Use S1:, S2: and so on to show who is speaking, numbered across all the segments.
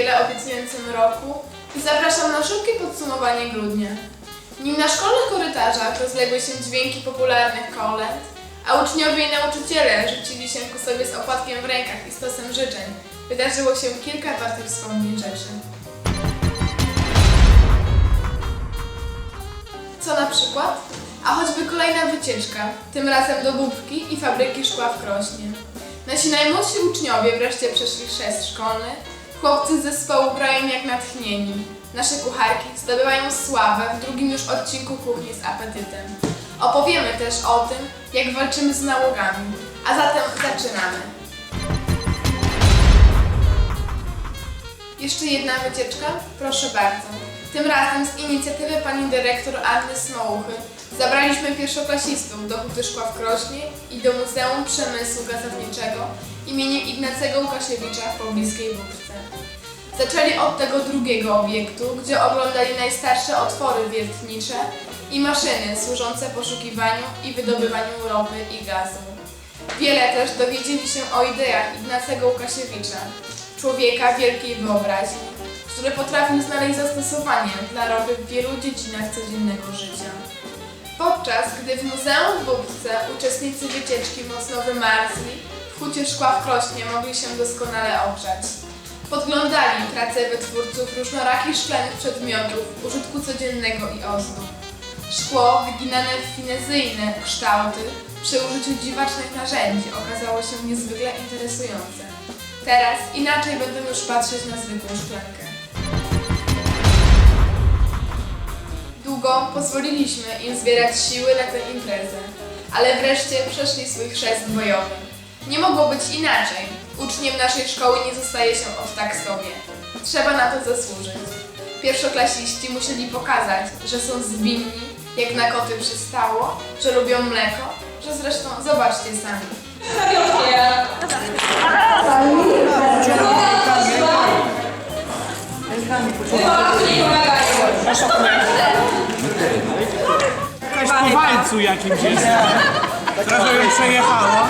S1: wiele obiecującym roku i zapraszam na szybkie podsumowanie grudnia. Nim na szkolnych korytarzach rozległy się dźwięki popularnych kolęd, a uczniowie i nauczyciele rzucili się ku sobie z opłatkiem w rękach i stosem życzeń, wydarzyło się kilka wartych wspomnień rzeczy. Co na przykład? A choćby kolejna wycieczka, tym razem do Bubki i fabryki szkła w Krośnie. Nasi najmłodsi uczniowie wreszcie przeszli chrzest szkolny, chłopcy z zespołu grają jak natchnieni. Nasze kucharki zdobywają sławę w drugim już odcinku Kuchni z apetytem. Opowiemy też o tym, jak walczymy z nałogami. A zatem zaczynamy. Jeszcze jedna wycieczka? Proszę bardzo. Tym razem z inicjatywy pani dyrektor Anny Smołuchy zabraliśmy pierwszoklasistów do Huty Szkła w Krośnie i do Muzeum Przemysłu Gazowniczego imieniem Ignacego Łukasiewicza w pobliskiej Wódce. Zaczęli od tego drugiego obiektu, gdzie oglądali najstarsze otwory wiertnicze i maszyny służące poszukiwaniu i wydobywaniu ropy i gazu. Wiele też dowiedzieli się o ideach Ignacego Łukasiewicza, człowieka wielkiej wyobraźni, który potrafił znaleźć zastosowanie dla ropy w wielu dziedzinach codziennego życia. Podczas gdy w Muzeum w Bubce uczestnicy wycieczki mocno wymarzli, w hucie szkła w Krośnie mogli się doskonale ogrzać. Podglądali pracę wytwórców różnorakich szklanych przedmiotów użytku codziennego i ozdób. Szkło wyginane w finezyjne kształty przy użyciu dziwacznych narzędzi okazało się niezwykle interesujące. Teraz inaczej będę już patrzeć na zwykłą szklankę. Długo pozwoliliśmy im zbierać siły na tę imprezę, ale wreszcie przeszli swój chrzest bojowy. Nie mogło być inaczej. Uczniem naszej szkoły nie zostaje się od tak sobie. Trzeba na to zasłużyć. Pierwszoklasiści musieli pokazać, że są zwinni, jak na koty przystało, że lubią mleko, że zresztą zobaczcie sami.
S2: Jakaś po walcu jakimś jest. Trochę ją przejechało.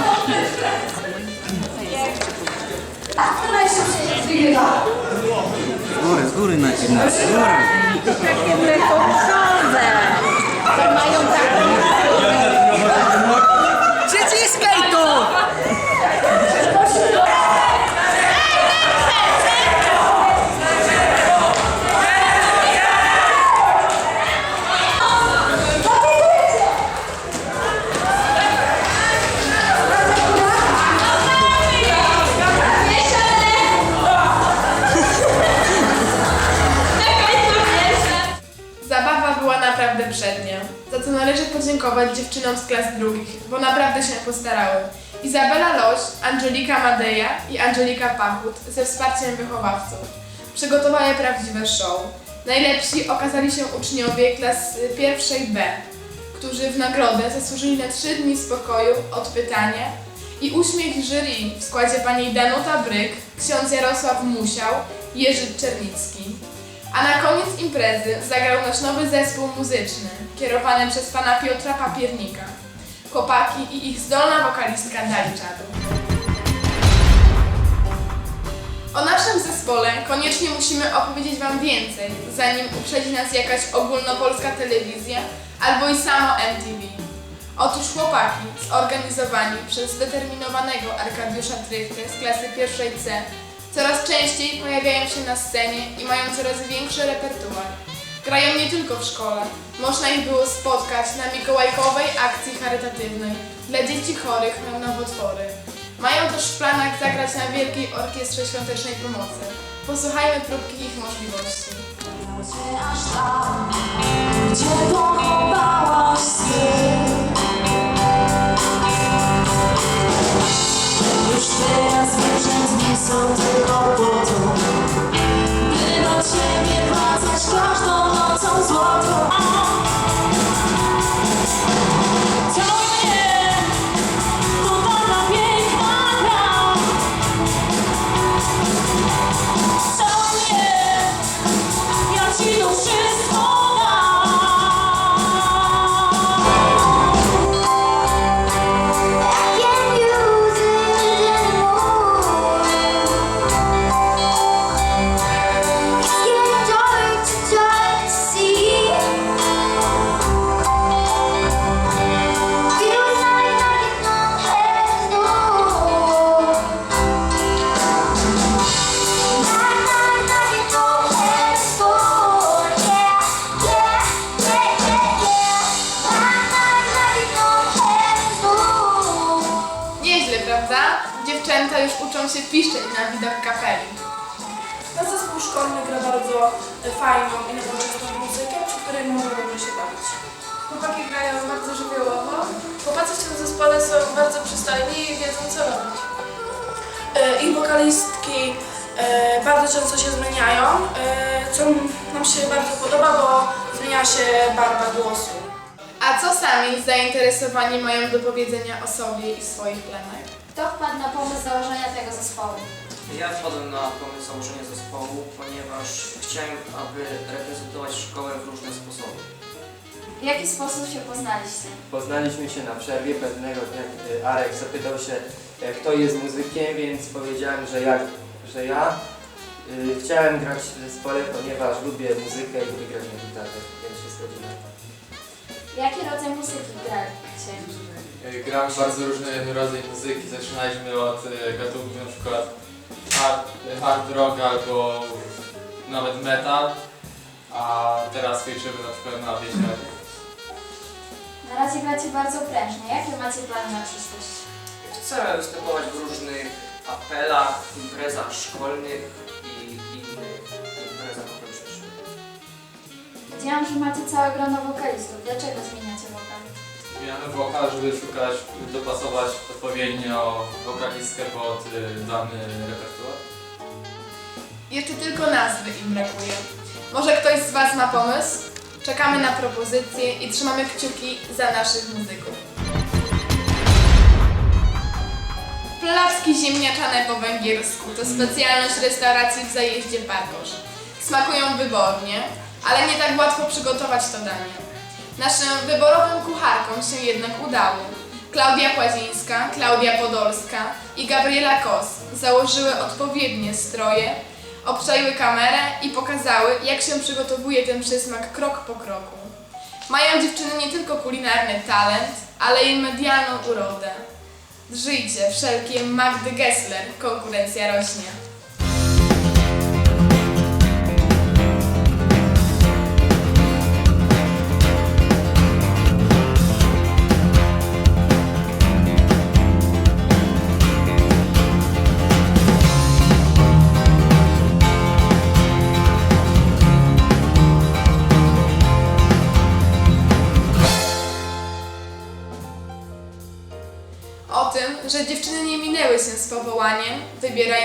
S3: Z góry, z
S1: za co należy podziękować dziewczynom z klas drugich, bo naprawdę się postarały. Izabela Loś, Angelika Madeja i Angelika Pachut ze wsparciem wychowawców przygotowały prawdziwe show. Najlepsi okazali się uczniowie klas pierwszej B, którzy w nagrodę zasłużyli na 3 dni spokoju od pytania i uśmiech jury w składzie pani Danuta Bryk, ksiądz Jarosław Musiał Jerzy Czernicki. A na koniec imprezy zagrał nasz nowy zespół muzyczny, kierowany przez pana Piotra Papiernika. Chłopaki i ich zdolna wokalistka dali czadu. O naszym zespole koniecznie musimy opowiedzieć Wam więcej, zanim uprzedzi nas jakaś ogólnopolska telewizja albo i samo MTV. Otóż chłopaki, zorganizowani przez zdeterminowanego Arkadiusza Trychtę z klasy pierwszej C, coraz częściej pojawiają się na scenie i mają coraz większy repertuar. Grają nie tylko w szkole. Można ich było spotkać na mikołajkowej akcji charytatywnej dla dzieci chorych na nowotwory. Mają też w planach zagrać na Wielkiej Orkiestrze Świątecznej Pomocy. Posłuchajmy próbki ich możliwości.
S4: aż tam, gdzie pochowałaś sny. Już teraz
S1: piszczeć na widok kapeli.
S5: Nasz zespół szkolny gra bardzo fajną i nowoczesną muzykę, przy której można dobrze się bawić.
S1: Chłopaki grają bardzo żywiołowo.
S5: Chłopacy w tym zespole są bardzo przystojni i wiedzą co robić. E, Ich wokalistki e, bardzo często się zmieniają, e, co nam się bardzo podoba, bo zmienia się barwa głosu.
S1: A co sami zainteresowani mają do powiedzenia o sobie i swoich plemach?
S6: Kto wpadł na pomysł założenia tego zespołu?
S3: Ja wpadłem na pomysł założenia zespołu, ponieważ chciałem, aby reprezentować szkołę w różne sposoby.
S6: W jaki sposób się poznaliście?
S7: Poznaliśmy się na przerwie pewnego dnia, kiedy Arek zapytał się, e, kto jest muzykiem, więc powiedziałem, że ja. Że ja. Y, Chciałem grać w zespole, ponieważ lubię muzykę i lubię grać na gitarze, więc się zgodziłem.
S6: Jaki rodzaj muzyki gracie?
S8: Gram w bardzo różny rodzaj muzyki. Zaczynaliśmy od e, gatunków na przykład hard, hard rock albo nawet metal, a teraz ćwiczymy na przykład na wieśniadzie.
S6: Na razie gracie bardzo prężnie. Jakie macie plany na przyszłość?
S3: Chcemy występować w różnych apelach, imprezach szkolnych i innych imprezach okolicznych.
S6: Widziałam, że macie całe grono wokalistów. Dlaczego zmieniacie?
S8: Zmieniamy wokal, żeby szukać, dopasować odpowiednio wokalistkę pod e, dany repertuar.
S1: Jeszcze tylko nazwy im brakuje. Może ktoś z Was ma pomysł? Czekamy na propozycje i trzymamy kciuki za naszych muzyków. Placki ziemniaczane po węgiersku to specjalność restauracji w zajeździe Barkosz. Smakują wybornie, ale nie tak łatwo przygotować to danie. Naszym wyborowym kucharkom się jednak udało. Klaudia Płazińska, Klaudia Podolska i Gabriela Kos założyły odpowiednie stroje, obczaiły kamerę i pokazały, jak się przygotowuje ten przysmak krok po kroku. Mają dziewczyny nie tylko kulinarny talent, ale i medialną urodę. Drżyjcie wszelkie Magdy Gessler, konkurencja rośnie.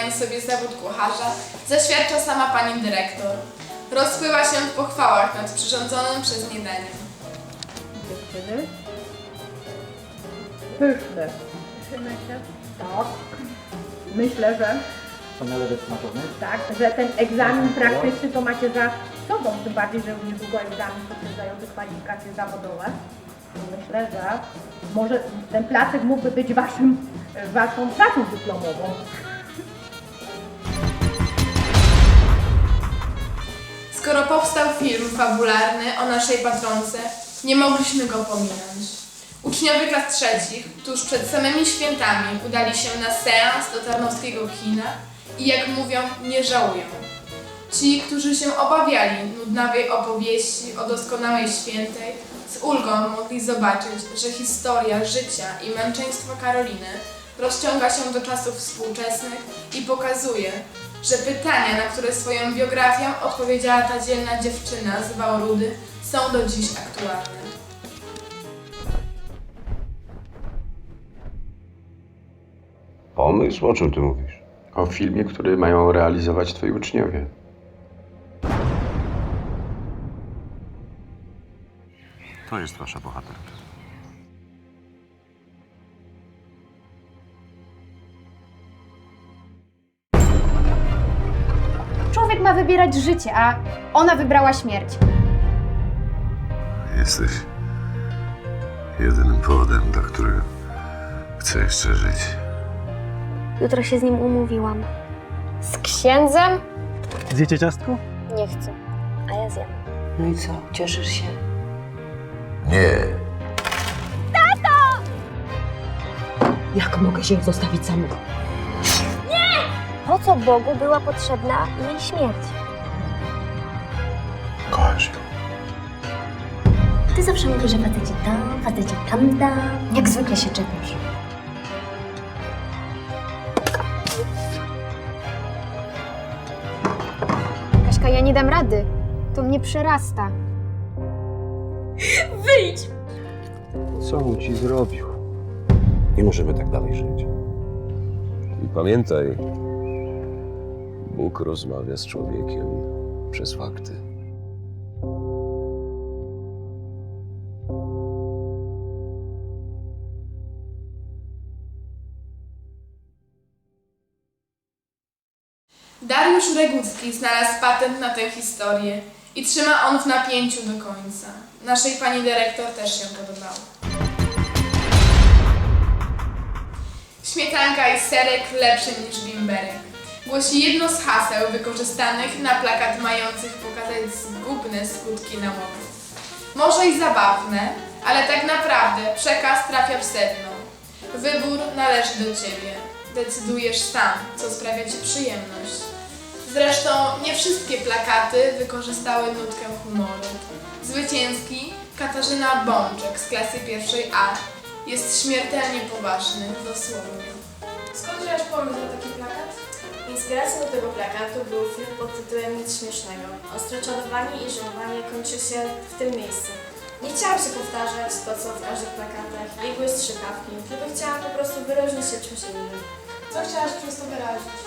S1: Wybierając sobie zawód kucharza, zaświadcza sama pani dyrektor. Rozpływa się w pochwałach nad przyrządzonym przez nie daniem.
S9: Dziewczyny. Pyszne. Się. Tak. Myślę, że
S10: Wspaniale
S9: tak, że ten egzamin praktyczny to macie za sobą, tym bardziej, że już niedługo egzamin potwierdzający kwalifikacje zawodowe. Myślę, że może ten placek mógłby być waszym, waszą pracą dyplomową.
S1: Skoro powstał film fabularny o naszej patronce, nie mogliśmy go pominąć. Uczniowie klas trzecich tuż przed samymi świętami udali się na seans do Tarnowskiego kina i jak mówią, nie żałują. Ci, którzy się obawiali nudnawej opowieści o doskonałej świętej, z ulgą mogli zobaczyć, że historia życia i męczeństwa Karoliny rozciąga się do czasów współczesnych i pokazuje, że pytania, na które swoją biografią odpowiedziała ta dzielna dziewczyna z Wałrudy, są do dziś aktualne.
S11: Pomysł? O czym ty mówisz?
S12: O filmie, który mają realizować twoi uczniowie.
S11: To jest wasza bohaterka.
S6: Wybierać życie, a ona wybrała śmierć.
S11: Jesteś jedynym powodem, dla którego chcę jeszcze żyć.
S6: Jutro się z nim umówiłam. Z księdzem?
S10: Zjecie ciastko?
S6: Nie chcę. A ja zjem.
S9: No i co, cieszysz się?
S11: Nie.
S9: Jak mogę się zostawić samą?
S6: po co Bogu była potrzebna jej śmierć?
S11: Kochasz.
S6: Ty zawsze mówisz, że faceci tam, faceci tam, tam. Jak zwykle się czepiasz.
S13: Kaśka, ja nie dam rady. To mnie przerasta.
S5: Wyjdź!
S11: Co mu ci zrobił? Nie możemy tak dalej żyć. I pamiętaj, Bóg rozmawia z człowiekiem przez fakty.
S1: Dariusz Regucki znalazł patent na tę historię i trzyma on w napięciu do końca. Naszej pani dyrektor też się podobało. Śmietanka i serek lepszy niż bimberek. Głosi jedno z haseł wykorzystanych na plakat mających pokazać zgubne skutki nałogu. Może i zabawne, ale tak naprawdę przekaz trafia w sedno. Wybór należy do Ciebie. Decydujesz sam, co sprawia Ci przyjemność. Zresztą nie wszystkie plakaty wykorzystały nutkę humoru. Zwycięski Katarzyna Bączek z klasy pierwszej A jest śmiertelnie poważny, dosłownie.
S5: Skąd wziąłeś pomysł na taki plakat?
S14: Inspiracją do tego plakatu był film pod tytułem Nic śmiesznego. Ostre czarowanie i żałowanie kończy się w tym miejscu. Nie chciałam się powtarzać to, co w każdych plakatach, igły strzykawki, tylko chciałam po prostu wyróżnić się czymś innym.
S5: Co chciałaś przez to wyrazić?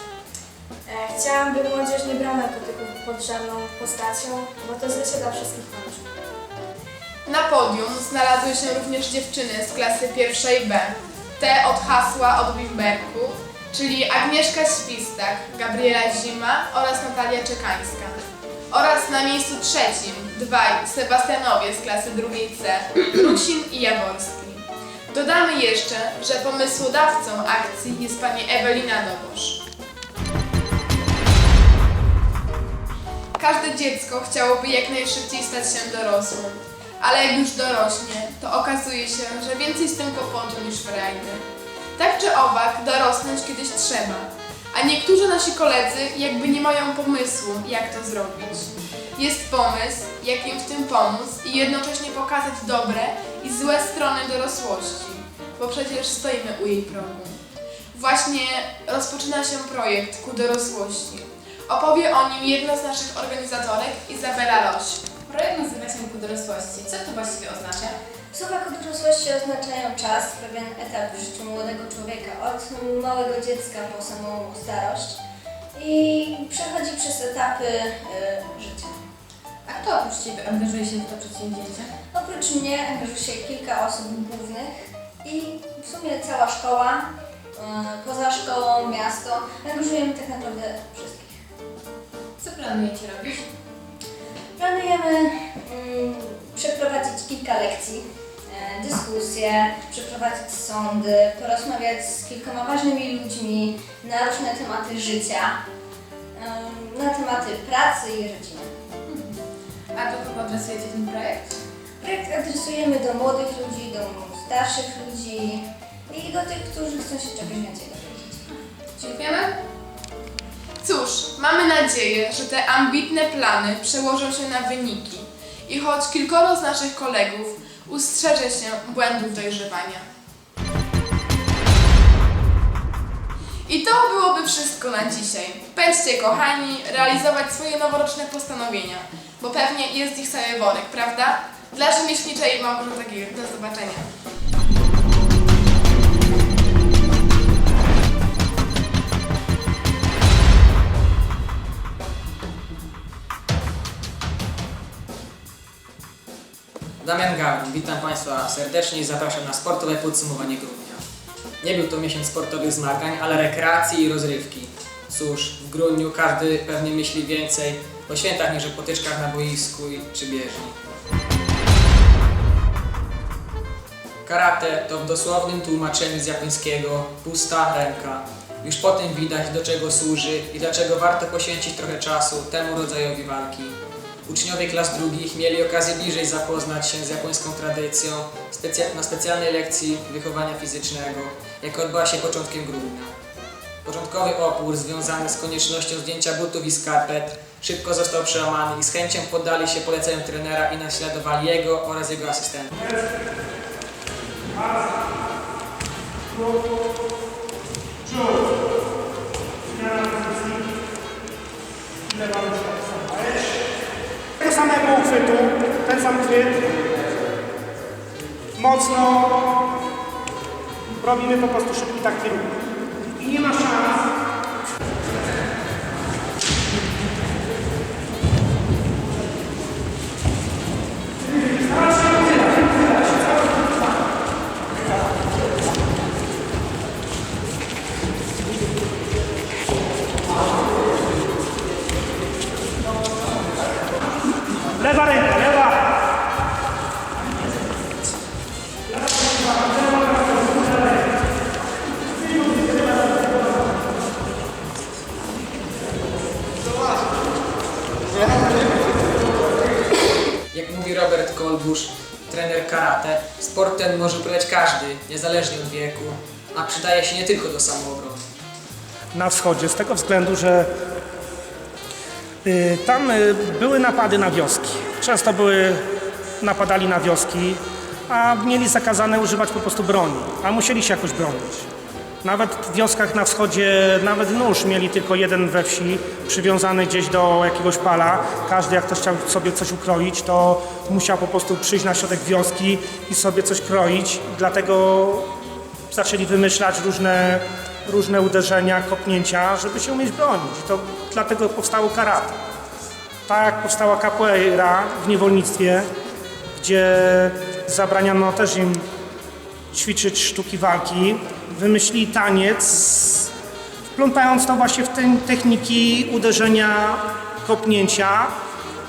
S14: E, chciałam, by młodzież nie brała narkotyków pod żadną postacią, bo to źle się dla wszystkich kończy.
S1: Na podium znalazły się również dziewczyny z klasy pierwszej B. Te od hasła od Wimberku, czyli Agnieszka Świstak, Gabriela Zima oraz Natalia Czekańska. Oraz na miejscu trzecim dwaj Sebastianowie z klasy drugiej C, Rusin i Jaworski. Dodamy jeszcze, że pomysłodawcą akcji jest pani Ewelina Dobosz. Każde dziecko chciałoby jak najszybciej stać się dorosłym, ale jak już dorośnie, to okazuje się, że więcej z tym kłopotu niż frajdy. Tak czy owak, dorosnąć kiedyś trzeba, a niektórzy nasi koledzy jakby nie mają pomysłu, jak to zrobić. Jest pomysł, jak im w tym pomóc i jednocześnie pokazać dobre i złe strony dorosłości, bo przecież stoimy u jej progu. Właśnie rozpoczyna się projekt ku dorosłości. Opowie o nim jedna z naszych organizatorek, Izabela Loś.
S15: Projekt nazywa się Ku dorosłości. Co to właściwie oznacza?
S16: Słowa ku dorosłości oznaczają czas, pewien etap w życiu młodego człowieka, od małego dziecka po samą starość i przechodzi przez etapy y, życia.
S15: A kto oprócz Ciebie angażuje się w to przedsięwzięcie?
S16: Oprócz mnie angażuje się kilka osób głównych i w sumie cała szkoła, y, poza szkołą, miasto, angażujemy tak naprawdę wszystkich.
S15: Co planujecie robić?
S16: Planujemy mm, przeprowadzić kilka lekcji, dyskusje, przeprowadzić sądy, porozmawiać z kilkoma ważnymi ludźmi na różne tematy życia, na tematy pracy i rodziny.
S15: A do kogo adresujecie ten projekt?
S16: Projekt adresujemy do młodych ludzi, do starszych ludzi i do tych, którzy chcą się czegoś więcej dowiedzieć.
S15: Dziękujemy.
S1: Cóż, mamy nadzieję, że te ambitne plany przełożą się na wyniki i choć kilkoro z naszych kolegów ustrzeże się błędów dojrzewania. I to byłoby wszystko na dzisiaj. Pędźcie kochani, realizować swoje noworoczne postanowienia, bo pewnie jest ich cały worek, prawda? Dla rzemieślniczej Małgorzaty Gil. Do zobaczenia.
S17: Damian Gawin, witam Państwa serdecznie i zapraszam na sportowe podsumowanie grudnia. Nie był to miesiąc sportowych zmagań, ale rekreacji i rozrywki. Cóż, w grudniu każdy pewnie myśli więcej o świętach niż o potyczkach na boisku czy bieżni. Karate to w dosłownym tłumaczeniu z japońskiego pusta ręka. Już po tym widać do czego służy i dlaczego warto poświęcić trochę czasu temu rodzajowi walki. Uczniowie klas drugich mieli okazję bliżej zapoznać się z japońską tradycją na specjalnej lekcji wychowania fizycznego, jaka odbyła się początkiem grudnia. Początkowy opór związany z koniecznością zdjęcia butów i skarpet szybko został przełamany i z chęcią poddali się poleceniom trenera i naśladowali jego oraz jego asystentów.
S2: Ile? Samego uchwytu, ten sam chwyt, mocno robimy po prostu szybki taki ruch. I nie ma szans, wschodzie z tego względu, że y, tam y, były napady na wioski. Często były, napadali na wioski, a mieli zakazane używać po prostu broni, a musieli się jakoś bronić. Nawet w wioskach na wschodzie, nawet nóż mieli tylko jeden we wsi, przywiązany gdzieś do jakiegoś pala. Każdy jak ktoś chciał sobie coś ukroić, to musiał po prostu przyjść na środek wioski i sobie coś kroić. Dlatego zaczęli wymyślać różne, różne uderzenia, kopnięcia, żeby się umieć bronić. To dlatego powstało karate. Tak powstała capoeira w niewolnictwie, gdzie zabraniano też im ćwiczyć sztuki walki, wymyślili taniec, wplątając to właśnie w te techniki uderzenia, kopnięcia.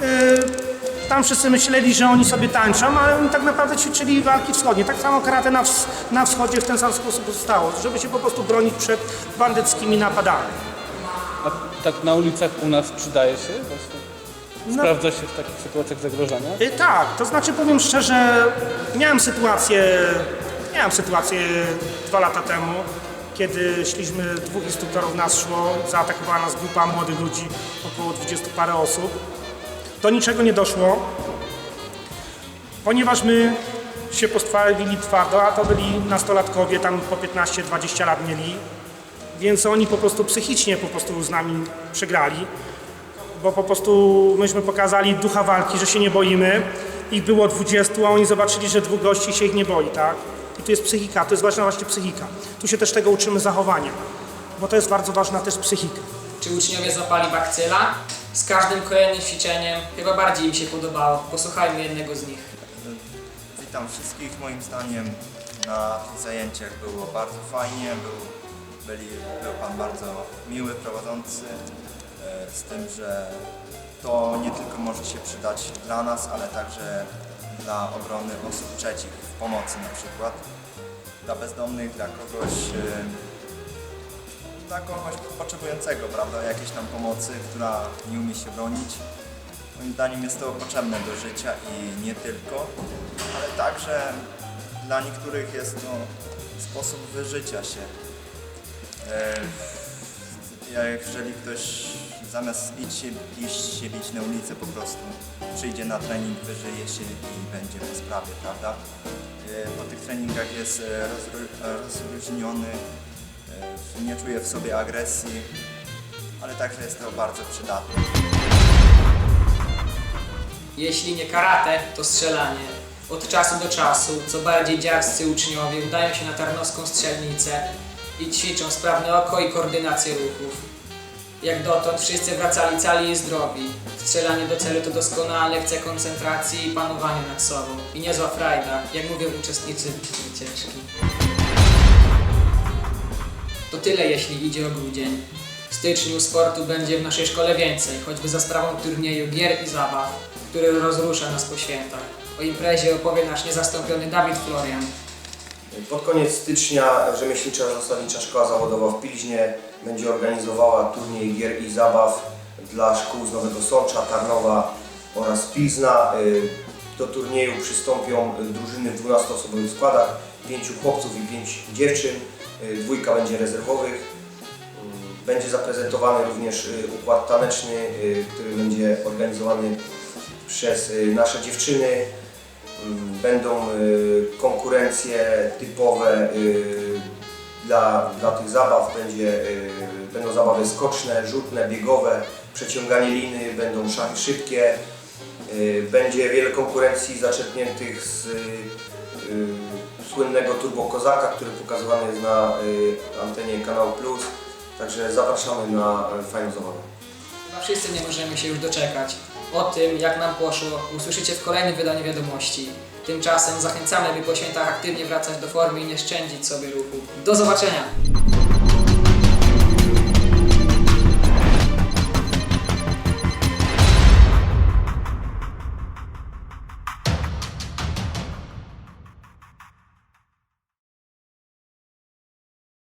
S2: Yy, Tam wszyscy myśleli, że oni sobie tańczą, ale oni tak naprawdę ćwiczyli walki wschodnie. Tak samo karate na, ws- na wschodzie w ten sam sposób powstało, żeby się po prostu bronić przed bandyckimi napadami.
S18: A tak na ulicach u nas przydaje się właśnie?
S2: No.
S18: Sprawdza się w takich sytuacjach zagrożenia?
S2: Y, Tak, to znaczy powiem szczerze, miałem sytuację, miałem sytuację dwa lata temu, kiedy szliśmy, dwóch instruktorów nas szło, zaatakowała nas grupa młodych ludzi, około 20 parę osób. Do niczego nie doszło, ponieważ my się postawili twardo, a to byli nastolatkowie, tam po 15-20 lat mieli, więc oni po prostu psychicznie po prostu z nami przegrali bo po prostu myśmy pokazali ducha walki, że się nie boimy. Ich było 20, a oni zobaczyli, że dwóch gości się ich nie boi, tak? I tu jest psychika, to jest ważna właśnie psychika. Tu się też tego uczymy zachowania, bo to jest bardzo ważna też psychika.
S17: Czy uczniowie złapali bakcyla? Z każdym kolejnym ćwiczeniem chyba bardziej im się podobało. Posłuchajmy jednego z nich.
S19: Witam wszystkich. Moim zdaniem na zajęciach było bardzo fajnie. Był, byli, był Pan bardzo miły prowadzący. e, Z tym, że to nie tylko może się przydać dla nas, ale także dla obrony osób trzecich, w pomocy na przykład. Dla bezdomnych, dla kogoś, e, dla kogoś potrzebującego, prawda, jakiejś tam pomocy, która nie umie się bronić. Moim zdaniem jest to potrzebne do życia i nie tylko, ale także dla niektórych jest to sposób wyżycia się. E, Jeżeli ktoś zamiast iść się, iść się bić na ulicę po prostu przyjdzie na trening, wyżyje się i będzie po sprawie, prawda? E, Po tych treningach jest e, e, nie czuje w sobie agresji, ale także jest to bardzo przydatne.
S17: Jeśli nie karate, to strzelanie. Od czasu do czasu, co bardziej dziarscy uczniowie udają się na tarnowską strzelnicę i ćwiczą sprawne oko i koordynację ruchów. Jak dotąd wszyscy wracali cali i zdrowi. Strzelanie do celu to doskonała lekcja koncentracji i panowania nad sobą. I niezła frajda, jak mówią uczestnicy wycieczki. Tyle jeśli idzie o grudzień. W styczniu sportu będzie w naszej szkole więcej, choćby za sprawą turnieju gier i zabaw, który rozrusza nas po świętach. O imprezie opowie nasz niezastąpiony Dawid Florian.
S20: Pod koniec stycznia Rzemieślnicza Zasadnicza Szkoła Zawodowa w Pilźnie będzie organizowała turniej gier i zabaw dla szkół z Nowego Sącza, Tarnowa oraz Pilzna. Y, Do turnieju przystąpią drużyny w 12-osobowych składach, pięciu chłopców i pięć dziewczyn, dwójka będzie rezerwowych. Y, Będzie zaprezentowany również y, układ taneczny, y, który będzie organizowany przez y, nasze dziewczyny. Mm, Będą y, konkurencje typowe y, dla, dla tych zabaw. Będzie, y, będą zabawy skoczne, rzutne, biegowe, przeciąganie liny, będą szachy szybkie. Y, Będzie wiele konkurencji zaczerpniętych z y, y, słynnego Turbo Kozaka, który pokazywany jest na y, antenie Kanał Plus. Także zapraszamy na y, fajną zabawę.
S17: Chyba wszyscy nie możemy się już doczekać. O tym, jak nam poszło, usłyszycie w kolejnym wydaniu wiadomości. Tymczasem zachęcamy, by po świętach aktywnie wracać do formy i nie szczędzić sobie ruchu. Do zobaczenia!